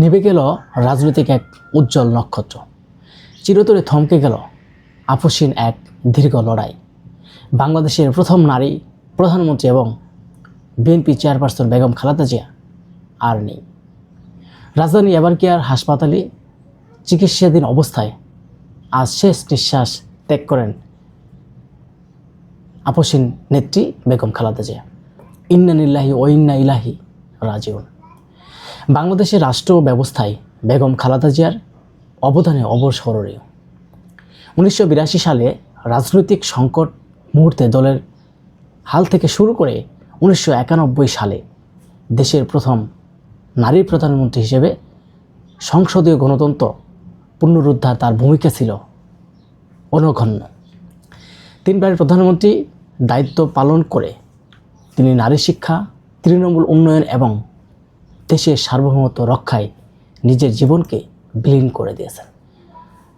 নিভে গেল রাজনৈতিক এক উজ্জ্বল নক্ষত্র। চিরতরে থমকে গেল আপসীন এক দীর্ঘ লড়াই। বাংলাদেশের প্রথম নারী প্রধানমন্ত্রী এবং বিএনপি চেয়ারপারসন বেগম খালেদা জিয়া আর নেই। রাজধানী এবারকেয়ার হাসপাতালে চিকিৎসাধীন অবস্থায় আজ শেষ নিঃশ্বাস ত্যাগ করেন আপসীন নেত্রী বেগম খালেদা জিয়া। ইন্নানিল্লাহি ও ইন্না ইলাহি রাজিউন। বাংলাদেশের রাষ্ট্র ব্যবস্থায় বেগম খালাদা জিয়ার অবদানে অবস্মরণীয় উনিশশো বিরাশি সালে রাজনৈতিক সংকট মুহূর্তে দলের হাল থেকে শুরু করে উনিশশো একানব্বই সালে দেশের প্রথম নারী প্রধানমন্ত্রী হিসেবে সংসদীয় গণতন্ত্র পুনরুদ্ধার তার ভূমিকা ছিল অনগণ্য তিনবারের প্রধানমন্ত্রী দায়িত্ব পালন করে তিনি নারী শিক্ষা, তৃণমূল উন্নয়ন এবং দেশের সার্বভৌমত্ব রক্ষায় নিজের জীবনকে বিলীন করে দিয়েছেন।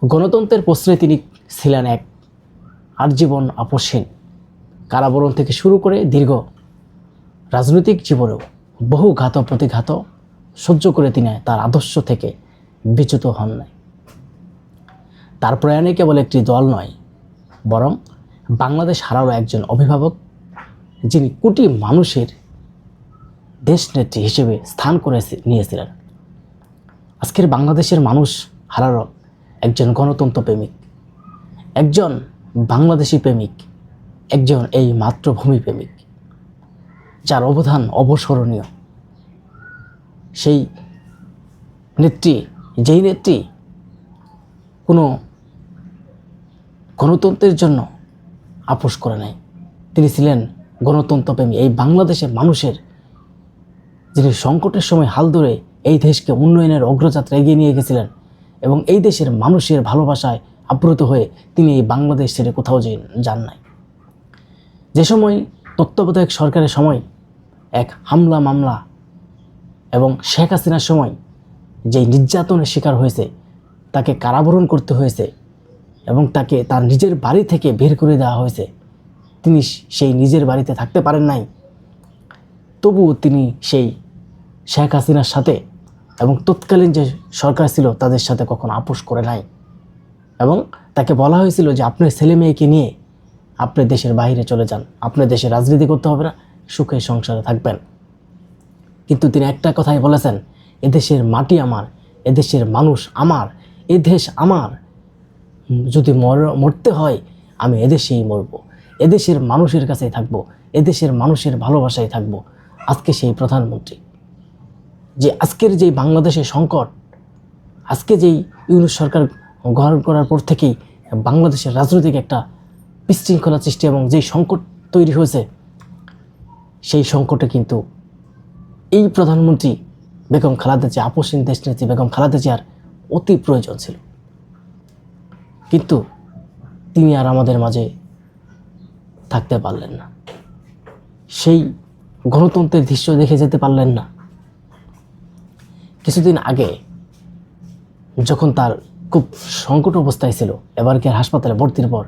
গণতন্ত্রের প্রশ্রয়ে তিনি ছিলেন এক আজীবন আপসহীন কারাবরণ থেকে শুরু করে দীর্ঘ রাজনৈতিক জীবনেও বহু ঘাত প্রতিঘাত সহ্য করে তিনি তার আদর্শ থেকে বিচ্যুত হন নাই। তার প্রয়াণে কেবল একটি দল নয়, বরং বাংলাদেশ হারালো একজন অভিভাবক, যিনি কোটি মানুষের দেশনেত্রী হিসেবে স্থান করে নিয়েছিলেন। আজকের বাংলাদেশের মানুষ হারালো একজন গণতন্ত্র প্রেমিক, একজন বাংলাদেশি প্রেমিক, একজন এই মাতৃভূমি প্রেমিক, যার অবদান অবস্মরণীয়। সেই নেত্রী, যেই নেত্রী কোনো গণতন্ত্রের জন্য আপোষ করে নাই, তিনি ছিলেন গণতন্ত্রপ্রেমী এই বাংলাদেশের মানুষের যিনি সংকটের সময় হাল ধরে এই দেশকে উন্নয়নের অগ্রযাত্রা এগিয়ে নিয়ে গেছিলেন এবং এই দেশের মানুষের ভালোবাসায় আপ্লুত হয়ে তিনি এই বাংলাদেশ ছেড়ে কোথাও যে যান নাই। যে সময় তত্ত্বাবধায়ক সরকারের সময় এক হামলা মামলা এবং শেখ হাসিনার সময় যেই নির্যাতনের শিকার হয়েছে, তাকে কারাবরণ করতে হয়েছে এবং তাকে তার নিজের বাড়ি থেকে বের করে দেওয়া হয়েছে, তিনি সেই নিজের বাড়িতে থাকতে পারেন নাই। তবুও তিনি সেই শেখ হাসিনার সাথে এবং তৎকালীন যে সরকার ছিল তাদের সাথে কখনো আপোষ করে নাই। এবং তাকে বলা হয়েছিল যে আপনার ছেলে মেয়েকে নিয়ে আপনি দেশের বাইরে চলে যান আপনার দেশে রাজনীতি করতে হবে না, সুখে সংসারে থাকবেন। কিন্তু তিনি একটা কথাই বলেছেন, এদেশের মাটি আমার, এদেশের মানুষ আমার, এ দেশ আমার। যদি মর, মরতে হয়, আমি এদেশেই মরব, এদেশের মানুষের কাছেই থাকব, এদেশের মানুষের ভালোবাসায় থাকব। আজকে সেই প্রধানমন্ত্রী। যে আজকের যেই বাংলাদেশের সংকট, আজকে যেই ইউনুস সরকার গ্রহণ করার পর থেকেই বাংলাদেশের রাজনৈতিক একটা বিশৃঙ্খলা সৃষ্টি এবং যেই সংকট তৈরি হয়েছে, সেই সংকটে কিন্তু এই প্রধানমন্ত্রী বেগম খালাদা জিয়া, আপসীন দেশ নেত্রী বেগম খালাদা জিয়ার অতি প্রয়োজন ছিল। কিন্তু তিনি আর আমাদের মাঝে থাকতে পারলেন না। সেই গণতন্ত্রের দৃশ্য দেখে যেতে পারলেন না। কিছুদিন আগে যখন তার খুব সংকট অবস্থায় ছিল এবারকে হাসপাতালে ভর্তির পর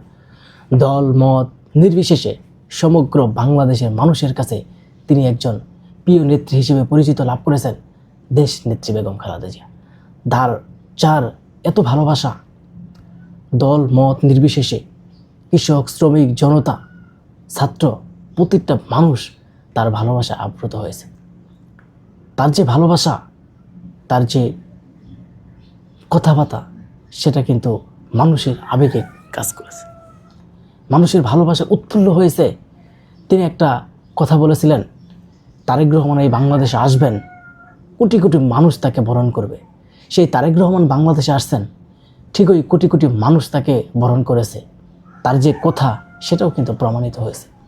দল, মত নির্বিশেষে সমগ্র বাংলাদেশের মানুষের কাছে তিনি একজন প্রিয় নেত্রী হিসেবে পরিচিত লাভ করেছেন দেশ নেত্রী বেগম খালেদা জিয়া। তার, যার এত ভালোবাসা, দল, মত নির্বিশেষে কৃষক, শ্রমিক, জনতা, ছাত্র প্রত্যেকটা মানুষ তার ভালোবাসা আপ্লুত হয়েছে। তার যে ভালোবাসা, তার যে কথাবার্তা, সেটা কিন্তু মানুষের আবেগে কাজ করেছে। মানুষের ভালোবাসা উৎফুল্ল হয়েছে। তিনি একটা কথা বলেছিলেন, তারেক রহমান এই বাংলাদেশে আসবেন, কোটি কোটি মানুষ তাকে বরণ করবে। সেই তারেক রহমান বাংলাদেশে আসছেন ঠিক ওই কোটি কোটি মানুষ তাকে বরণ করেছে। তার যে কথা, সেটাও কিন্তু প্রমাণিত হয়েছে।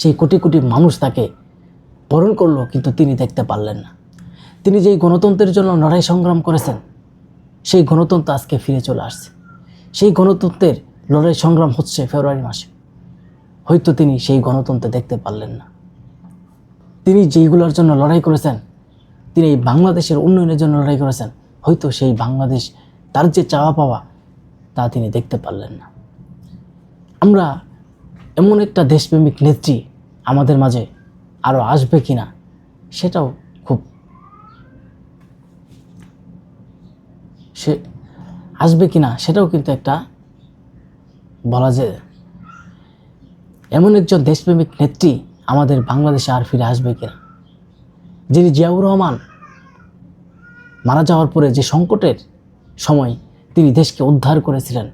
সেই কোটি কোটি মানুষ তাকে বরণ করল, কিন্তু তিনি দেখতে পারলেন না। তিনি যেই গণতন্ত্রের জন্য লড়াই সংগ্রাম করেছেন, সেই গণতন্ত্র আজকে ফিরে চলে আসছে। সেই গণতন্ত্রের লড়াই সংগ্রাম হচ্ছে ফেব্রুয়ারি মাসে। হয়তো তিনি সেই গণতন্ত্র দেখতে পারলেন না। তিনি যেইগুলোর জন্য লড়াই করেছেন, তিনি এই বাংলাদেশের উন্নয়নের জন্য লড়াই করেছেন, হয়তো সেই বাংলাদেশ তার যে চাওয়া পাওয়া, তা তিনি দেখতে পারলেন না। আমরা এমন একটা দেশপ্রেমিক নেত্রী আমাদের মাঝে আরও আসবে কি না সেটাও খুব সে আসবে কি না সেটাও কিন্তু একটা বলা যায় এমন একজন দেশপ্রেমিক নেত্রী আমাদের বাংলাদেশে আর ফিরে আসবে কিনা? যিনি জিয়াউর রহমান মারা যাওয়ার পরে যে সংকটের সময় তিনি দেশকে উদ্ধার করেছিলেন,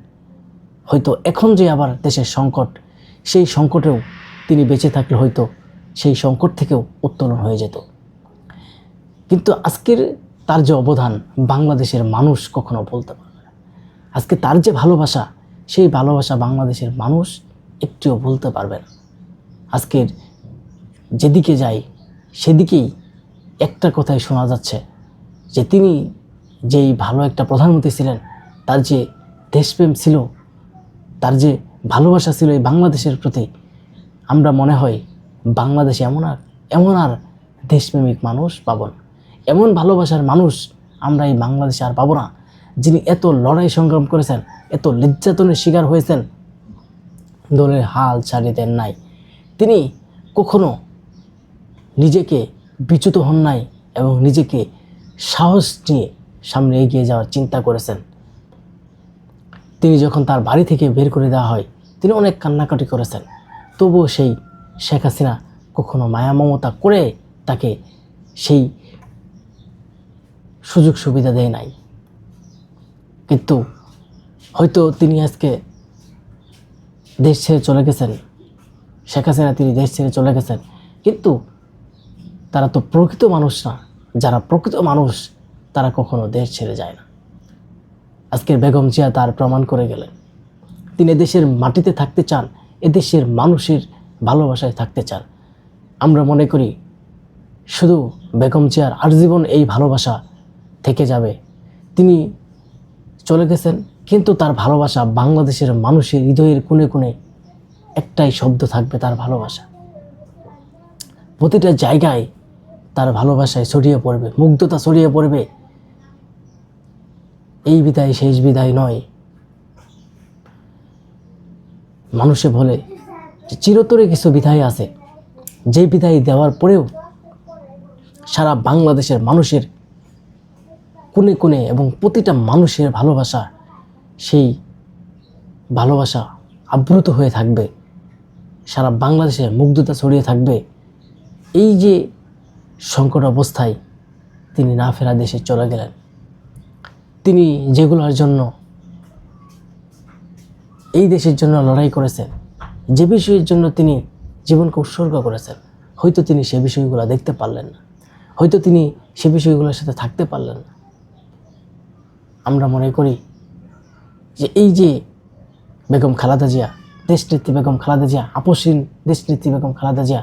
হয়তো এখন যে আবার দেশের সংকট সেই সংকটেও তিনি বেঁচে থাকলে হয়তো সেই সংকট থেকেও উত্তোলন হয়ে যেত। কিন্তু আজকের তার যে অবদান, বাংলাদেশের মানুষ কখনো বলতে পারবে না। আজকে তার যে ভালোবাসা, সেই ভালোবাসা বাংলাদেশের মানুষ একটিও বলতে পারবে না। আজকের যেদিকে যাই, সেদিকেই একটা কথাই শোনা যাচ্ছে যে তিনি যেই ভালো একটা প্রধানমন্ত্রী ছিলেন, তার যে দেশপ্রেম ছিল, তার যে ভালোবাসা ছিল এই বাংলাদেশের প্রতি। আমরা মনে হয় বাংলাদেশে এমন আর এমন আর দেশপ্রেমিক মানুষ পাব না। এমন ভালোবাসার মানুষ আমরা এই বাংলাদেশে আর পাবো না, যিনি এত লড়াই সংগ্রাম করেছেন, এত নির্যাতনের শিকার হয়েছেন, দলের হাল ছাড়িয়ে দেন নাই। তিনি কখনো নিজেকে বিচ্যুত হন নাই এবং নিজেকে সাহস নিয়ে সামনে এগিয়ে যাওয়ার চিন্তা করেছেন। তিনি যখন তার বাড়ি থেকে বের করে দেওয়া হয়, তিনি অনেক কান্নাকাটি করেছেন। তবুও সেই শেখ হাসিনা কখনো মায়া মমতা করে তাকে সেই সুযোগ সুবিধা দেয় নাই। কিন্তু হয়তো তিনি আজকে দেশ ছেড়ে চলে গেছেন, শেখ হাসিনা তিনি দেশ ছেড়ে চলে গেছেন। কিন্তু তারা তো প্রকৃত মানুষ না, যারা প্রকৃত মানুষ, তারা কখনো দেশ ছেড়ে যায় না। আজকের বেগম জিয়া তার প্রমাণ করে গেলেন। তিনি এদেশের মাটিতে থাকতে চান, এদেশের মানুষের ভালোবাসায় থাকতে চান। আমরা মনে করি, শুধু বেগম জিয়ার আজীবন এই ভালোবাসা থেকে যাবে। তিনি চলে গেছেন, কিন্তু তার ভালোবাসা বাংলাদেশের মানুষের হৃদয়ের কোণে কোণে একটাই শব্দ থাকবে, তার ভালোবাসা। প্রতিটা জায়গায় তার ভালোবাসায় ছড়িয়ে পড়বে, মুগ্ধতা ছড়িয়ে পড়বে। এই বিদায় শেষ বিদায় নয়। মানুষে বলে চিরতরে কিছু বিদায় আছে। যে বিদায় দেওয়ার পরেও সারা বাংলাদেশের মানুষের কোণে কোণে এবং প্রতিটা মানুষের ভালোবাসা সেই ভালোবাসা আবৃত হয়ে থাকবে। সারা বাংলাদেশে মুগ্ধতা ছড়িয়ে থাকবে। এই যে সংকট অবস্থায় তিনি না ফেরা দেশে চলে গেলেন। তিনি যেগুলোর জন্য এই দেশের জন্য লড়াই করেছেন, যে বিষয়ের জন্য তিনি জীবনকে উৎসর্গ করেছেন, হয়তো তিনি সে বিষয়গুলো দেখতে পারলেন না। হয়তো তিনি সে বিষয়গুলোর সাথে থাকতে পারলেন না। আমরা মনে করি যে এই যে বেগম খালাদা জিয়া, দেশনেত্রী বেগম খালাদা জিয়া আপসীন দেশনেত্রী বেগম খালাদা জিয়া